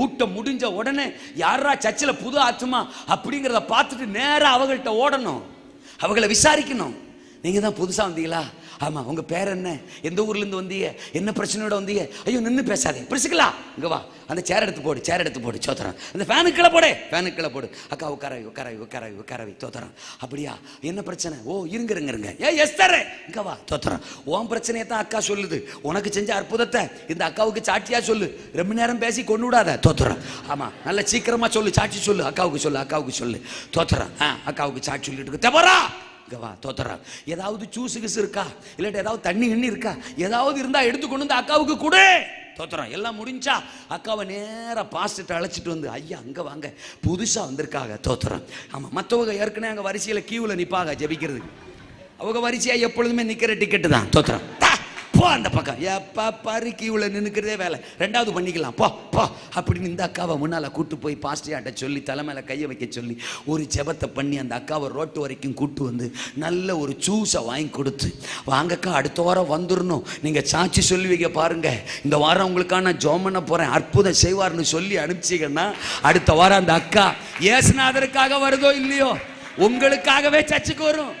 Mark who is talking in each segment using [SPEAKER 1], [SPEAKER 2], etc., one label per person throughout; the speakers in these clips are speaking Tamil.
[SPEAKER 1] கூட்டம் முடிஞ்ச உடனே யாரா சர்ச்சில் புது ஆத்துமா அப்படிங்கிறத பார்த்துட்டு நேராக அவங்கள்ட்ட ஓடணும். அவங்கள விசாரிக்கணும். நீங்கள் தான் புதுசாக வந்தீங்களா? ஆமாம் உங்கள் பேர் என்ன? எந்த ஊர்லேருந்து வந்தீங்க? என்ன பிரச்சனையோட வந்தீங்க? ஐயோ நின்று பேசாதே பிரிச்சுக்கலாம் இங்க வா. அந்த சேர் எடுத்து போடு சேர் எடுத்து போடு சோத்திரம் அந்த ஃபேனுக்குள்ளே போடு. ஃபேனுக்குள்ளே போடு. அக்கா உட்காரவி உட்காரவி உட்காரவி உட்காரவி தோத்திரம் அப்படியா? என்ன பிரச்சனை? ஓ இருங்க இருங்க இருங்க. ஏ எஸ் தர இங்க வா தோத்திரம் உன் பிரச்சனையை தான் அக்கா சொல்லுது. உனக்கு செஞ்ச அற்புதத்தை இந்த அக்காவுக்கு சாட்சியா சொல்லு. ரொம்ப நேரம் பேசி கொண்டு விடாத தோத்திரம் ஆமா நல்ல சீக்கிரமாக சொல்லு சாட்சி சொல்லு. அக்காவுக்கு சொல்லு அக்காவுக்கு சொல்லு. தோத்திரம் ஆ அக்காவுக்கு சாட்சி சொல்லிட்டு இருக்கு. தவறா! கவா தோத்தரா ஏதாவது ஜூஸ் கிசு இருக்கா? இல்லாட்டி ஏதாவது தண்ணி கிண்ணி இருக்கா? ஏதாவது இருந்தா எடுத்து கொண்டு வந்து அக்காவுக்கு கொடு. தோத்துறோம் எல்லாம் முடிஞ்சா அக்காவை நேரா பாஸ்ட்டு அழைச்சிட்டு வந்து ஐயா அங்க வாங்க. புதுசா வந்திருக்காங்க. தோத்துறோம் ஆமா மற்றவங்க ஏற்கனவே அங்க வரிசையில கியூவில் நிற்பாங்க ஜெபிக்கிறதுக்கு. அவங்க வரிசையா எப்பொழுதுமே நிக்கிற டிக்கெட்டு தான். தோத்துறோம் போ அந்த பக்கம். எப்பா பாரு கீவில் நின்னுக்கிறதே வேலை. ரெண்டாவது பண்ணிக்கலாம். போ போ. அப்படின்னு இந்த அக்காவை முன்னால கூட்டு போய் பாஸ்டியாட்ட சொல்லி தலைமையில கையை வைக்க சொல்லி ஒரு ஜெபத்தை பண்ணி அந்த அக்காவை ரோட்டு வரைக்கும் கூட்டு வந்து நல்ல ஒரு ஜூஸை வாங்கி கொடுத்து வாங்கக்கா அடுத்த வாரம் வந்துடணும் நீங்க சாட்சி சொல்லுவீங்க பாருங்க. இந்த வாரம் உங்களுக்கான நான் ஜோம் பண்ண போறேன். அற்புதம் செய்வார்னு சொல்லி அனுப்பிச்சிங்கன்னா அடுத்த வாரம் அந்த அக்கா ஏசுநாதருக்காக வருதோ இல்லையோ உங்களுக்காகவே சர்ச்சுக்கு வரும்.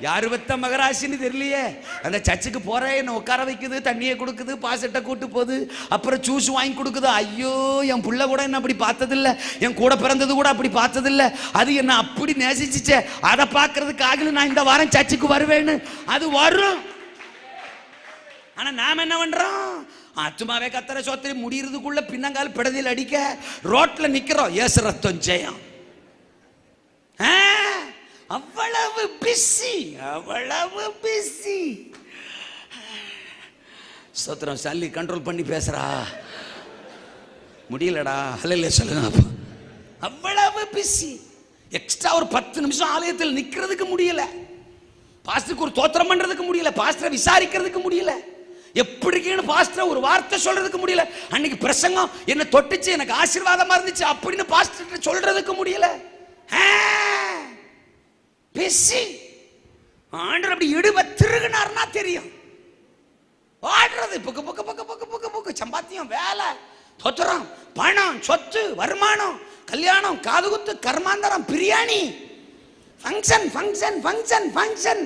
[SPEAKER 1] யார் பெத்த மகராசின்னு தெரியலையே? அந்த சர்ச்சுக்கு போகிறேன் என்ன உட்கார வைக்குது தண்ணியை கொடுக்குது பாசட்டை கூட்டு போகுது அப்புறம் ஜூஸ் வாங்கி கொடுக்குது. ஐயோ என் புள்ள கூட என்ன அப்படி பார்த்ததில்ல. என் கூட பிறந்தது கூட அப்படி பார்த்ததில்ல. அது என்ன அப்படி நேசிச்சிச்சே? அதை பார்க்கறதுக்காக நான் இந்த வாரம் சர்ச்சுக்கு வருவேன்னு. அது வரும். ஆனா நாம என்ன பண்றோம்? சும்மாவே கத்திர சோத்திரி முடியறதுக்குள்ள பின்னங்கால் பிடதில் அடிக்க ரோட்ல நிக்கிறோம். ஏசு ரத்தம் ஜெயம். ஆ, அவ்வளவு பிஸி அவ்வளவு பிஸி சோத்திரம் சல்லி கண்ட்ரோல் பண்ணி பேசுறா. முடியலடா. அல்ல சொல்லுங்க அப்போ. அவ்வளவு பிஸி எக்ஸ்ட்ரா ஒரு பத்து நிமிஷம் ஆலயத்தில் நிற்கிறதுக்கு முடியல. பாஸ்டருக்கு ஒரு தோத்திரம் பண்ணுறதுக்கு முடியல. பாஸ்டரை விசாரிக்கிறதுக்கு முடியல. எப்படின்னு பாஸ்டர் ஒரு வார்த்தை சொல்றதுக்கு முடியல. அன்னைக்கு பிரசங்கம் என்ன தொட்டுச்சு எனக்கு ஆசீர்வாதமா இருந்துச்சு அப்படின்னு பாஸ்டர் சொல்றதுக்கு முடியல. பிஸி ஆண்டர் அப்படி இடுப திருகுனார்னா தெரியும். ஆடுறது புக்கு புக்கு புக்கு புக்கு புக்கு புக்கு. சம்பாத்தியம் வேலை தொத்துறம் பணம் சொத்து வருமானம் கல்யாணம் காதுகுத்து கர்மாந்தரம் biryani. Function function function function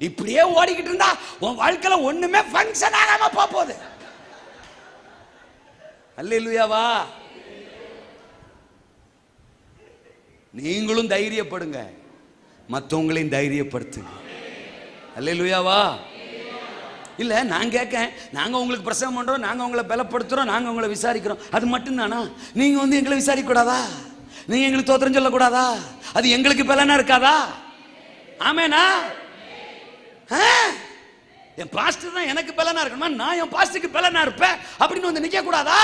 [SPEAKER 1] இப்படியே ஓடிக்கிட்டு இருந்தா உன் வாழ்க்கையில் ஒண்ணுமே ஃபங்க்ஷன் ஆகாம போகுது அல்லையாவா நீங்களும் தைரியப்படுங்க. மற்றவங்களையும் தைரியப்படுத்துங்க. அல்லேலூயாவா இல்ல நான் கேட்கேன். நாங்க உங்களுக்கு பிரசவம் பண்றோம் நாங்க உங்களை பலப்படுத்துறோம் நாங்க உங்களை விசாரிக்கிறோம். அது மட்டும்தானா? நீங்க வந்து எங்களை விசாரிக்க கூடாதா நீங்க எங்களுக்கு தோத்திரம் சொல்லக்கூடாதா? அது எங்களுக்கு பலனா இருக்காதா? ஆமேனா? ஆ? என் பாஸ்டர் தான் எனக்கு பலனா இருக்கணுமா? நான் என் பாஸ்டருக்கு பலனா இருப்பேன் அப்படின்னு வந்து நிக்க கூடாதா